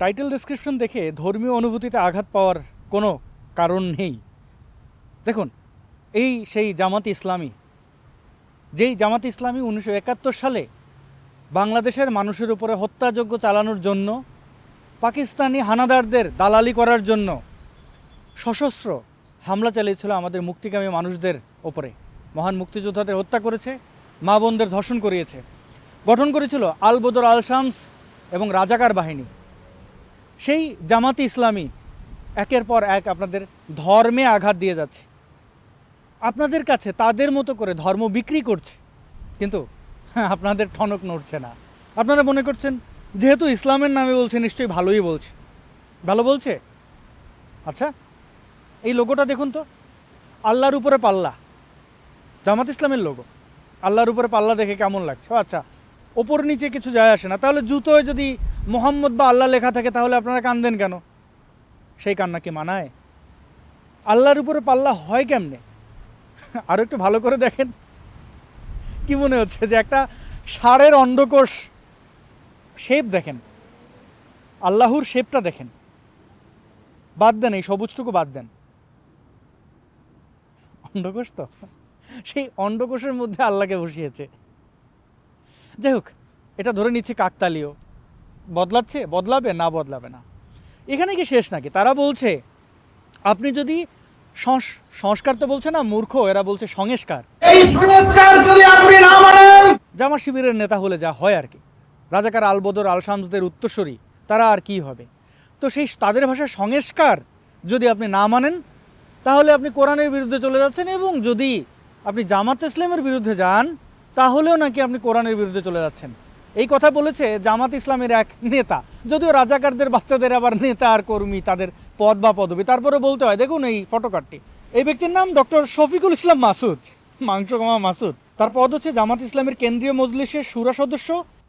Title description দেখে ধর্মীয় অনুভূতিতে আঘাত পাওয়ার কোনো কারণ নেই। দেখুন, এই সেই জামাত ইসলামী, যেই জামাত ইসলামী উনিশশো একাত্তর সালে বাংলাদেশের মানুষের উপরে হত্যাযজ্ঞ চালানোর জন্য পাকিস্তানি হানাদারদের দালালি করার জন্য সশস্ত্র হামলা চালিয়েছিল আমাদের মুক্তিকামী মানুষদের ওপরে মহান মুক্তিযোদ্ধাদের হত্যা করেছে, মা বোনদের ধর্ষণ করিয়েছে। গঠন করেছিল আল বদর আল শামস এবং রাজাকার বাহিনী। সেই জামাতি ইসলামী একের পর এক আপনাদের ধর্মে আঘাত দিয়ে যাচ্ছে। আপনাদের কাছে তাদের মতো করে ধর্ম বিক্রি করছে, কিন্তু আপনাদের ঠনক নড়ছে না। আপনারা মনে করছেন, যেহেতু ইসলামের নামে বলছে, নিশ্চয়ই ভালোই বলছে। ভালো বলছে? আচ্ছা এই লোগোটা দেখুন তো। আল্লাহর উপরে পাল্লা। জামাত ইসলামের লোগো। আল্লাহর উপরে পাল্লা দেখে কেমন লাগছে? আচ্ছা ওপর নিচে কিছু যায় আসে না। তাহলে জুতোয় যদি মোহাম্মদ বা আল্লাহ লেখা থাকে, তাহলে আপনারা কান্দেন কেন? সেই কান্না কি মানায়? আল্লাহর উপরে পাল্লা হয় কেমনে? আরও একটু ভালো করে দেখেন। কি মনে হচ্ছে যে একটা ষাঁড়ের অন্ডকোষ শেপ দেখেন। আল্লাহর শেপটা দেখেন। বাদ দেন, এই সবুজটুকু বাদ দেন। অন্ডকোষ তো? সেই অন্ডকোষের মধ্যে আল্লাহকে বসিয়েছে। যাই হোক এটা ধরে নিচ্ছে কাকতালীয়। বদলাচ্ছে বদলাবে না বদলাবে না। এখানে কি শেষ নাকি? তারা বলছে আপনি যদি সংস- সংস্কার তো বলছে না মূর্খ এরা বলছে সংস্কার। এই সংস্কার যদি আপনি না মানেন! জামা শিবিরের নেতা হলে যা হয় আর কি। রাজাকার আলবদর আল শামসদের উত্তরসূরি তারা আর কি হবে? তো সেই তাদের ভাষায় সংস্কার যদি আপনি না মানেন তাহলে আপনি কোরআনের বিরুদ্ধে চলে যাচ্ছেন এবং যদি আপনি জামাত ইসলামের বিরুদ্ধে যান তাহলেও নাকি আপনি কোরআনের বিরুদ্ধে চলে যাচ্ছেন। এই কথা বলেছে জামাত ইসলামের এক নেতা। যদিও রাজাকারদের বাচ্চাদের আবার নেতা আর কর্মী তাদের পদ বা পদবি। তারপরে বলতে হয়, দেখুন এই ফটোকার্ডটি এই ব্যক্তির নাম ডক্টর শফিকুল ইসলাম মাসুদ, মাংস কমা মাসুদ। তার পদ হচ্ছে জামাত ইসলামের কেন্দ্রীয় মজলিসের সুরা সদস্য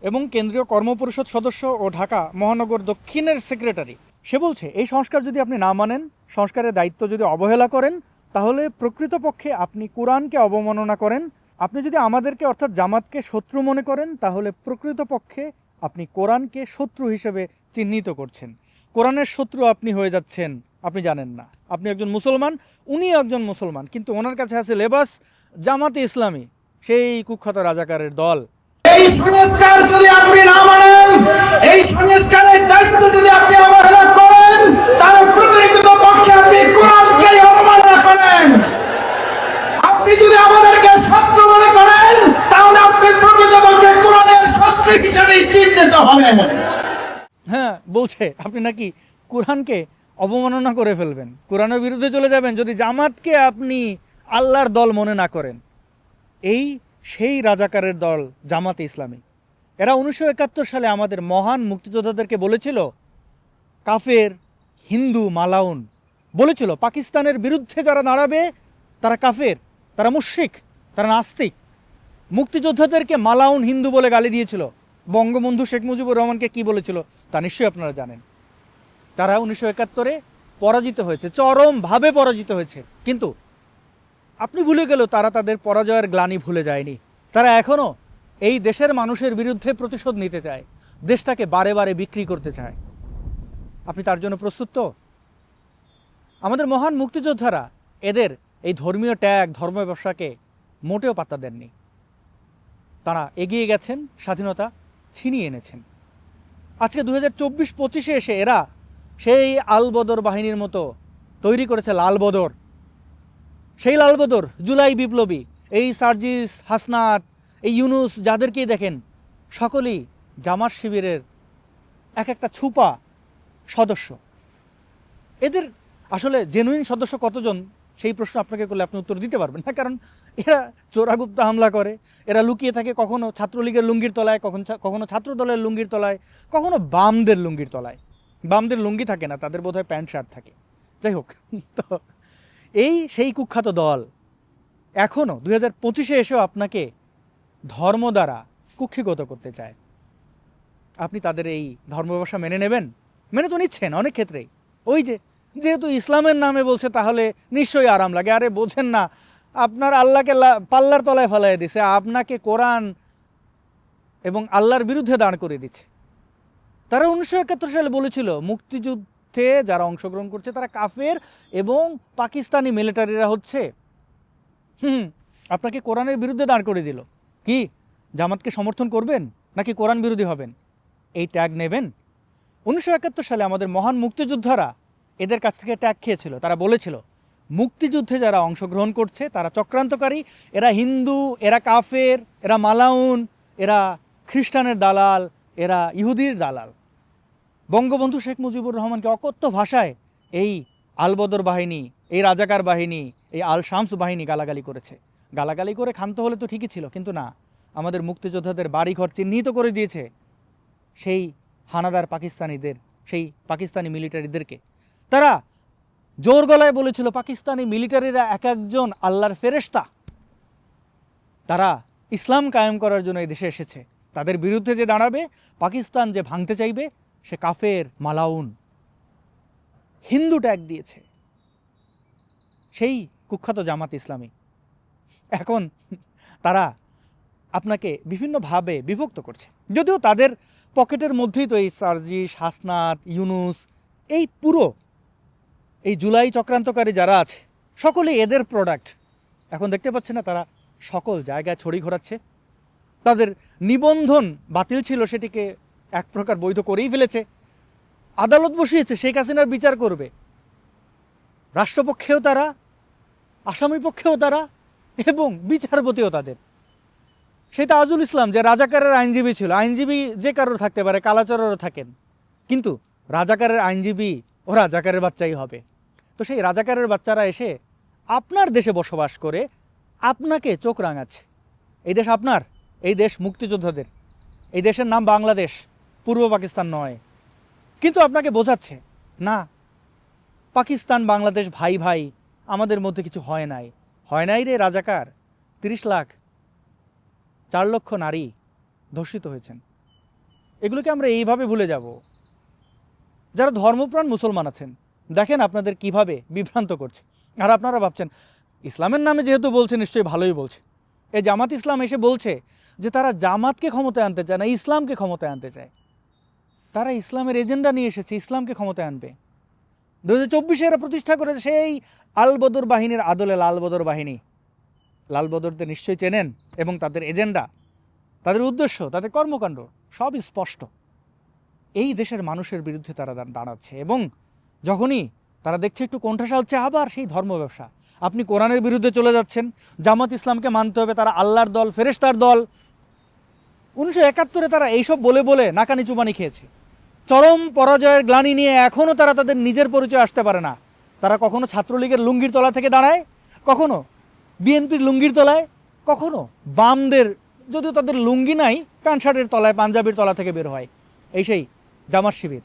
এবং কেন্দ্রীয় কর্মপরিষদ সদস্য ও ঢাকা মহানগর দক্ষিণের সেক্রেটারি। সে বলছে, এই সংস্কার যদি আপনি না মানেন, সংস্কারের দায়িত্ব যদি অবহেলা করেন, তাহলে প্রকৃতপক্ষে আপনি কোরআনকে অবমাননা করেন আপনি যদি আমাদেরকে, অর্থাৎ জামাতকে শত্রু মনে করেন, তাহলে প্রকৃতপক্ষে আপনি কোরআনকে শত্রু হিসেবে চিহ্নিত করছেন। কোরআনের শত্রু আপনি হয়ে যাচ্ছেন, আপনি জানেন না। আপনি একজন মুসলমান, উনি একজন মুসলমান, কিন্তু ওনার কাছে আছে লেবাস জামাতে ইসলামী, সেই কুখ্যাত রাজাকারের দল। এই সংস্কার যদি আপনি না মানেন, এই সংস্কারের দায়িত্ব যদি আপনি অবহেলা করেন, তাহলে প্রতিনিধিত পক্ষে আপনি কোরআনকে অবমাননা করেন। আপনি যদি আমাদেরকে শত্রু মনে করেন তাহলে আপনি প্রকৃতপক্ষে কোরআনের শত্রু হিসেবে চিহ্নিত হবেন হ্যাঁ বলছে, আপনি নাকি কোরআনকে অবমাননা করে ফেলবেন। কোরআনের বিরুদ্ধে চলে যাবেন যদি জামাতকে আপনি আল্লাহর দল মনে না করেন। এই সেই রাজাকারের দল জামাতে ইসলামী। এরা উনিশশো একাত্তর সালে আমাদের মহান মুক্তিযোদ্ধাদেরকে বলেছিল, কাফের, হিন্দু, মালাউন, বলেছিল, পাকিস্তানের বিরুদ্ধে যারা দাঁড়াবে, তারা কাফের, তারা মুশরিক, তারা নাস্তিক। মুক্তিযোদ্ধাদেরকে মালাউন হিন্দু বলে গালি দিয়েছিল। বঙ্গবন্ধু শেখ মুজিবুর রহমানকে কি বলেছিল তা নিশ্চয়ই আপনারা জানেন। তারা উনিশশো একাত্তরে পরাজিত হয়েছে, চরমভাবে পরাজিত হয়েছে। কিন্তু আপনি ভুলে গেলেও তারা তাদের পরাজয়ের গ্লানি ভুলে যায়নি। তারা এখনও এই দেশের মানুষের বিরুদ্ধে প্রতিশোধ নিতে চায়, দেশটাকে বারে বারে বিক্রি করতে চায়। আপনি তার জন্য প্রস্তুত তো? আমাদের মহান মুক্তিযোদ্ধারা এদের এই ধর্মীয় ট্যাগ ধর্ম ব্যবসাকে মোটেও পাত্তা দেননি। তারা এগিয়ে গেছেন স্বাধীনতা ছিনিয়ে এনেছেন। আজকে দু হাজার চব্বিশ পঁচিশে এসে এরা সেই আলবদর বাহিনীর মতো তৈরি করেছে লালবদর সেই লালবদর জুলাই বিপ্লবী, এই সার্জিস, হাসনাত, এই ইউনুস যাদেরকেই দেখেন, সকলেই জামাত শিবিরের এক একটা ছুপা সদস্য। এদের আসলে জেনুইন সদস্য কতজন সেই প্রশ্ন আপনাকে করলে আপনি উত্তর দিতে পারবেন না। কারণ এরা চোরাগুপ্ত হামলা করে, এরা লুকিয়ে থাকে কখনো ছাত্রলীগের লুঙ্গির তলায়, কখন কখনো ছাত্র দলের লুঙ্গির তলায়, কখনো বামদের লুঙ্গির তলায়। বামদের লুঙ্গি থাকে না, তাদের বোধহয় প্যান্ট, শার্ট থাকে। যাই হোক, তো এই সেই কুখ্যাত দল এখনও দুই হাজার পঁচিশে এসেও আপনাকে ধর্ম দ্বারা কুক্ষিগত করতে চায়। আপনি তাদের এই ধর্ম ব্যবসা মেনে নেবেন? মেনে তো নিচ্ছেন অনেক ক্ষেত্রেই। ওই যে যেহেতু ইসলামের নামে বলছে, তাহলে নিশ্চয়ই আরাম লাগে। আরে বোঝেন না, আপনার আল্লাহকে পাল্লার তলায় ফেলাই দিছে, আপনাকে কোরআন এবং আল্লাহর বিরুদ্ধে দাঁড় করে দিচ্ছে। তারা উনিশশো একাত্তর সালে বলেছিল, মুক্তিযুদ্ধে যারা অংশগ্রহণ করছে, তারা কাফের এবং পাকিস্তানি মিলিটারিরা হচ্ছে। হুম আপনাকে কোরআনের বিরুদ্ধে দাঁড় করে দিল। কি? জামাতকে সমর্থন করবেন? নাকি কোরআন বিরোধী হবেন? এই ট্যাগ নেবেন? উনিশশো একাত্তর সালে আমাদের মহান মুক্তিযোদ্ধারা এদের কাছ থেকে ট্যাগ খেয়েছিল, তারা বলেছিল, মুক্তিযুদ্ধে যারা অংশগ্রহণ করছে, তারা চক্রান্তকারী, এরা হিন্দু, এরা কাফের, এরা মালাউন, এরা খ্রিস্টানের দালাল, এরা ইহুদির দালাল। বঙ্গবন্ধু শেখ মুজিবুর রহমানকে অকথ্য ভাষায় এই আলবদর বাহিনী, এই রাজাকার বাহিনী, এই আল শামস বাহিনী গালাগালি করেছে। গালাগালি করে ক্ষান্ত হলে তো ঠিকই ছিল, কিন্তু না, আমাদের মুক্তিযোদ্ধাদের বাড়িঘর চিহ্নিত করে দিয়েছে সেই হানাদার পাকিস্তানিদের, সেই পাকিস্তানি মিলিটারিদেরকে। তারা জোর গলায় বলেছিল, পাকিস্তানি মিলিটারিরা এক একজন আল্লাহর ফেরেশতা। তারা ইসলাম কায়েম করার জন্য এই দেশে এসেছে। তাদের বিরুদ্ধে যে দাঁড়াবে, পাকিস্তান যে ভাঙতে চাইবে, সে কাফের মালাউন। হিন্দু ট্যাগ দিয়েছে। সেই কুখ্যাত জামাত ইসলামী। এখন তারা আপনাকে বিভিন্নভাবে বিভক্ত করছে। যদিও তাদের পকেটের মধ্যেই তো এই সার্জিস, হাসনাত, ইউনুস, এই পুরো এই জুলাই চক্রান্তকারী যারা আছে, সকলেই এদের প্রোডাক্ট এখন দেখতে পাচ্ছে না, তারা সকল জায়গায় ছড়ি ঘোরাচ্ছে। তাদের নিবন্ধন বাতিল ছিল, সেটিকে এক প্রকার বৈধ করেই ফেলেছে। আদালত বসিয়েছে, শেখ হাসিনার বিচার করবে। রাষ্ট্রপক্ষেও তারা, আসামি পক্ষেও তারা, এবং বিচারপতিও তাদের। সেটা আজুল ইসলাম, যে রাজাকারের আইনজীবী ছিল, আইনজীবী যে কারোর থাকতে পারে, কালাচরেরও থাকেন। কিন্তু রাজাকারের আইনজীবী ও রাজাকারের বাচ্চাই হবে। তো সেই রাজাকারের বাচ্চারা এসে আপনার দেশে বসবাস করে আপনাকে চোখ রাঙাচ্ছে। এই দেশ আপনার, এই দেশ মুক্তিযোদ্ধাদের। এই দেশের নাম বাংলাদেশ, পূর্ব পাকিস্তান নয়। কিন্তু আপনাকে বোঝাচ্ছে, না, পাকিস্তান, বাংলাদেশ ভাই ভাই, আমাদের মধ্যে কিছু হয় নাই। হয় নাই রে রাজাকার, তিরিশ লাখ, চার লক্ষ নারী ধর্ষিত হয়েছেন। এগুলোকে আমরা এইভাবে ভুলে যাব। যারা ধর্মপ্রাণ মুসলমান আছেন দেখেন আপনাদের কীভাবে বিভ্রান্ত করছে। আর আপনারা ভাবছেন, ইসলামের নামে যেহেতু বলছে, নিশ্চয়ই ভালোই বলছে। এই জামাত ইসলাম এসে বলছে যে তারা জামাতকে ক্ষমতায় আনতে চায় না, ইসলামকে ক্ষমতায় আনতে চায়। তারা ইসলামের এজেন্ডা নিয়ে এসেছে, ইসলামকে ক্ষমতায় আনবে। দু হাজার চব্বিশে এরা প্রতিষ্ঠা করেছে সেই আলবদর বাহিনীর আদলে লালবদর বাহিনী। লালবদরদের নিশ্চয়ই চেনেন এবং তাদের এজেন্ডা, তাদের উদ্দেশ্য, তাদের কর্মকাণ্ড সবই স্পষ্ট। এই দেশের মানুষের বিরুদ্ধে তারা দাঁড়াচ্ছে এবং যখনই তারা দেখছে একটু কোণঠাসা হচ্ছে, আবার সেই ধর্ম ব্যবসা। আপনি কোরআনের বিরুদ্ধে চলে যাচ্ছেন, জামাত ইসলামকে মানতে হবে, তারা আল্লাহর দল ফেরেস্তার দল। উনিশশো একাত্তরে তারা এইসব বলে বলে নাকানি চুবানি খেয়েছে। চরম পরাজয়ের গ্লানি নিয়ে এখনও তারা তাদের নিজের পরিচয় আসতে পারে না। তারা কখনো ছাত্রলীগের লুঙ্গির তলা থেকে দাঁড়ায়? কখনো? বিএনপির লুঙ্গির তলায়? কখনো? বামদের, যদিও তাদের লুঙ্গি নাই, প্যান্ট শার্টের তলায়, পাঞ্জাবির তলা থেকে বের হয়। এই সেই জামার শিবির।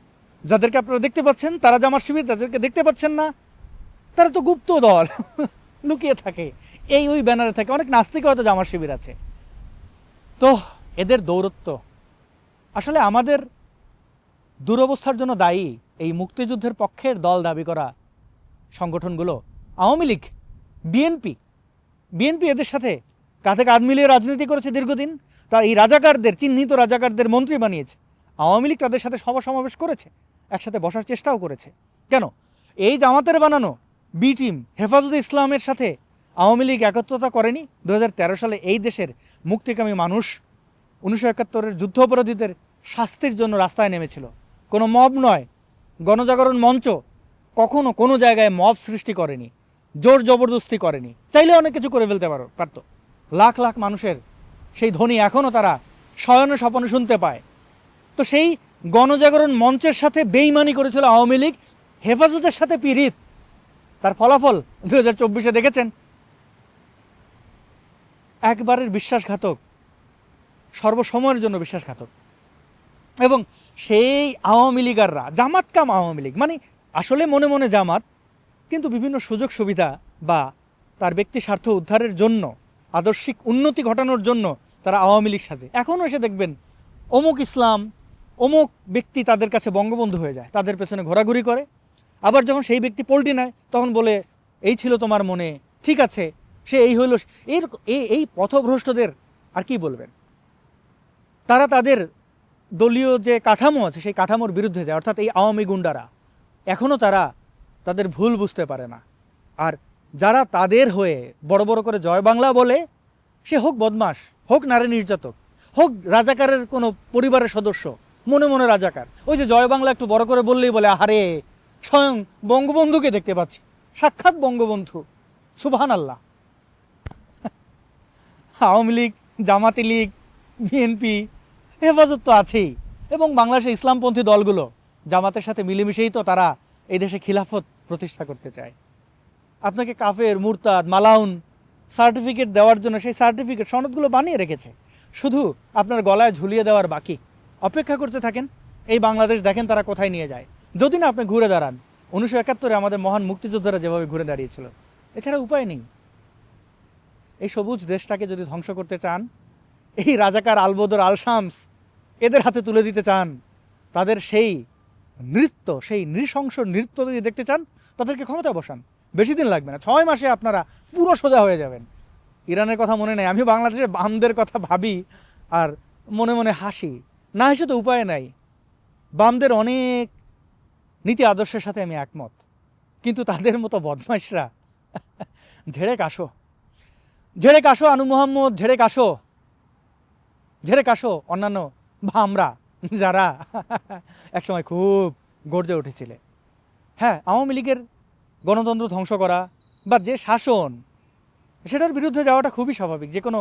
যাদেরকে আপনারা দেখতে পাচ্ছেন, তারা জামার শিবির, যাদেরকে দেখতে পাচ্ছেন না, তারা তো গুপ্ত দল। লুকিয়ে থাকে। এই ওই ব্যানারে থাকে। অনেক নাস্তিকে হয়তো জামার শিবির আছে। তো, এদের দৌরত্ব। আসলে আমাদের দুরবস্থার জন্য দায়ী এই মুক্তিযুদ্ধের পক্ষের দল দাবি করা সংগঠনগুলো। আওয়ামী লীগ, বিএনপি। বিএনপি এদের সাথে কাঁধে কাঁধ মিলিয়ে রাজনীতি করেছে দীর্ঘদিন। তা এই রাজাকারদের, চিহ্নিত রাজাকারদের মন্ত্রী বানিয়েছে। আওয়ামী লীগ তাদের সাথে সভা সমাবেশ করেছে। একসাথে বসার চেষ্টাও করেছে। কেন? এই জামাতের বানানো বি টিম হেফাজত ইসলামের সাথে আওয়ামী লীগ একত্রতা করেনি। দু হাজার তেরো সালে এই দেশের মুক্তিকামী মানুষ উনিশশো একাত্তরের যুদ্ধ অপরাধীদের শাস্তির জন্য রাস্তায় নেমেছিল। কোনো মব নয়, গণজাগরণ মঞ্চ কখনো কোনো জায়গায় মব সৃষ্টি করেনি, জোর জবরদস্তি করেনি। চাইলে অনেক কিছু করে ফেলতে পারো পারতো। লাখ লাখ মানুষের সেই ধ্বনি এখনও তারা শয়নে স্বপনে শুনতে পায়। তো সেই গণজাগরণ মঞ্চের সাথে বেইমানি করেছিল আওয়ামী লীগ, হেফাজতের সাথে পীড়িত। তার ফলাফল দু হাজার চব্বিশে দেখেছেন। একবারের বিশ্বাসঘাতক, সর্বসময়ের জন্য বিশ্বাসঘাতক। এবং সেই আওয়ামী লীগাররা, জামাত কাম আওয়ামী লীগ মানে আসলে মনে মনে জামাত, কিন্তু বিভিন্ন সুযোগ সুবিধা বা তার ব্যক্তি স্বার্থ উদ্ধারের জন্য, আদর্শিক উন্নতি ঘটানোর জন্য তারা আওয়ামী লীগ সাজে। এখনও এসে দেখবেন অমুক ইসলাম অমুক ব্যক্তি তাদের কাছে বঙ্গবন্ধু হয়ে যায়, তাদের পেছনে ঘোরাঘুরি করে। আবার যখন সেই ব্যক্তি পোল্টি নেয়, তখন বলে, এই ছিল তোমার মনে, ঠিক আছে, সে এই হইল, এর এই পথভ্রষ্টদের আর কি বলবেন? তারা তাদের দলীয় যে কাঠামো আছে, সেই কাঠামোর বিরুদ্ধে যায়, অর্থাৎ এই আওয়ামী গুন্ডারা। এখনও তারা তাদের ভুল বুঝতে পারে না। আর যারা তাদের হয়ে বড় বড় করে জয় বাংলা বলে, সে হোক বদমাস হোক নারী নির্যাতক, হোক রাজাকারের কোনো পরিবারের সদস্য মনে মনে রাজাকার। ওই যে জয় বাংলা একটু বড় করে বললেই বলে, আহারে, স্বয়ং বঙ্গবন্ধুকে দেখতে পাচ্ছি। সাক্ষাৎ বঙ্গবন্ধু। সুবহান আল্লাহ আওয়ামী লীগ, জামাতি লীগ, বিএনপি, হেফাজত তো আছেই। এবং বাংলাদেশে ইসলামপন্থী দলগুলো, জামাতের সাথে মিলেমিশেই তো তারা এই দেশে খিলাফত প্রতিষ্ঠা করতে চায়। আপনাকে কাফের, মুরতাদ, মালাউন সার্টিফিকেট দেওয়ার জন্য সেই সার্টিফিকেট সনদগুলো বানিয়ে রেখেছে। শুধু আপনার গলায় ঝুলিয়ে দেওয়ার বাকি। অপেক্ষা করতে থাকেন, এই বাংলাদেশ দেখেন তারা কোথায় নিয়ে যায়। যদি না আপনি ঘুরে দাঁড়ান, উনিশশো একাত্তরে আমাদের মহান মুক্তিযোদ্ধারা যেভাবে ঘুরে দাঁড়িয়েছিল, এছাড়া উপায় নেই। এই সবুজ দেশটাকে যদি ধ্বংস করতে চান, এই রাজাকার আলবদর আলশামস এদের হাতে তুলে দিতে চান, তাদের সেই নৃত্য, সেই নৃশংস নৃত্য যদি দেখতে চান, তাদেরকে ক্ষমতা বসান। বেশি দিন লাগবে না, ছয় মাসে আপনারা পুরো সোজা হয়ে যাবেন। ইরানের কথা মনে নেই আমি বাংলাদেশের বামদের কথা ভাবি আর মনে মনে হাসি। না হেসে তো উপায় নাই। বামদের অনেক নীতি আদর্শের সাথে আমি একমত। কিন্তু তাদের মতো বদমাইশরা ঝেড়ে কাশো ঝেড়ে কাশো আনু মোহাম্মদ ঝেড়ে কাশো ঝেড়ে কাশো অন্যান্য ভামরা, যারা একসময় খুব গর্জে উঠেছিলে। হ্যাঁ আওয়ামী লীগের গণতন্ত্র ধ্বংস করা বা যে শাসন, সেটার বিরুদ্ধে যাওয়াটা খুবই স্বাভাবিক। যে কোনো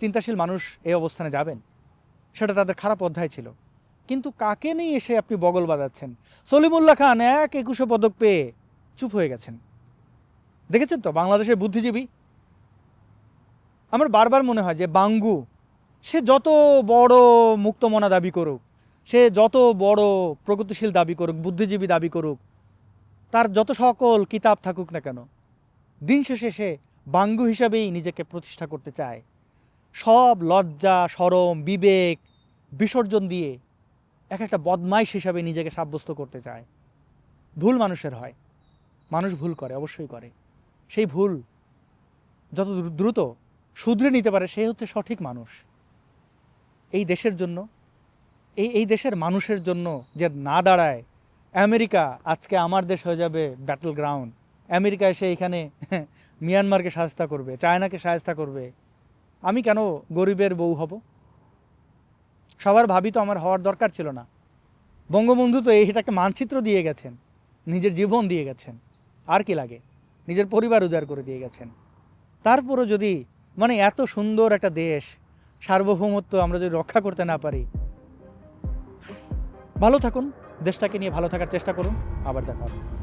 চিন্তাশীল মানুষ এই অবস্থানে যাবেন। সেটা তাদের খারাপ অধ্যায় ছিল। কিন্তু কাকে নিয়ে এসে আপনি বগল বাজাচ্ছেন? সলিমুল্লাহ খান এক একুশে পদক পেয়ে চুপ হয়ে গেছেন। দেখেছেন তো? বাংলাদেশের বুদ্ধিজীবী। আমার বারবার মনে হয় যে বাঙ্গু, সে যত বড় মুক্তমনা দাবি করুক, সে যত বড় প্রগতিশীল দাবি করুক, বুদ্ধিজীবী দাবি করুক, তার যত সকল কিতাব থাকুক না কেন, দিন শেষে সে বাঙ্গু হিসাবেই নিজেকে প্রতিষ্ঠা করতে চায়। সব লজ্জা, সরম, বিবেক বিসর্জন দিয়ে এক একটা বদমাইশ হিসাবে নিজেকে সাব্যস্ত করতে চায়। ভুল মানুষের হয়। মানুষ ভুল করে, অবশ্যই করে। সেই ভুল যত দ্রু- দ্রুত শুধরে নিতে পারে, সে হচ্ছে সঠিক মানুষ। এই দেশের জন্য, এই এই দেশের মানুষের জন্য যে না দাঁড়ায়, আমেরিকা আজকে আমার দেশ হয়ে যাবে ব্যাটল গ্রাউন্ড আমেরিকা এসে এখানে মিয়ানমারকে সাহায্য করবে, চায়নাকে সাহায্য করবে। আমি কেন গরিবের বউ হব? সবার ভাবি তো আমার হওয়ার দরকার ছিল না। বঙ্গবন্ধু তো এইটাকে মানচিত্র দিয়ে গেছেন, নিজের জীবন দিয়ে গেছেন, আর কি লাগে? নিজের পরিবার উজাড় করে দিয়ে গেছেন। তারপরও যদি মানে এত সুন্দর একটা দেশ, সার্বভৌমত্ব আমরা যদি রক্ষা করতে না পারি, ভালো থাকুন, দেশটাকে নিয়ে ভালো থাকার চেষ্টা করুন, আবার দেখা হবে।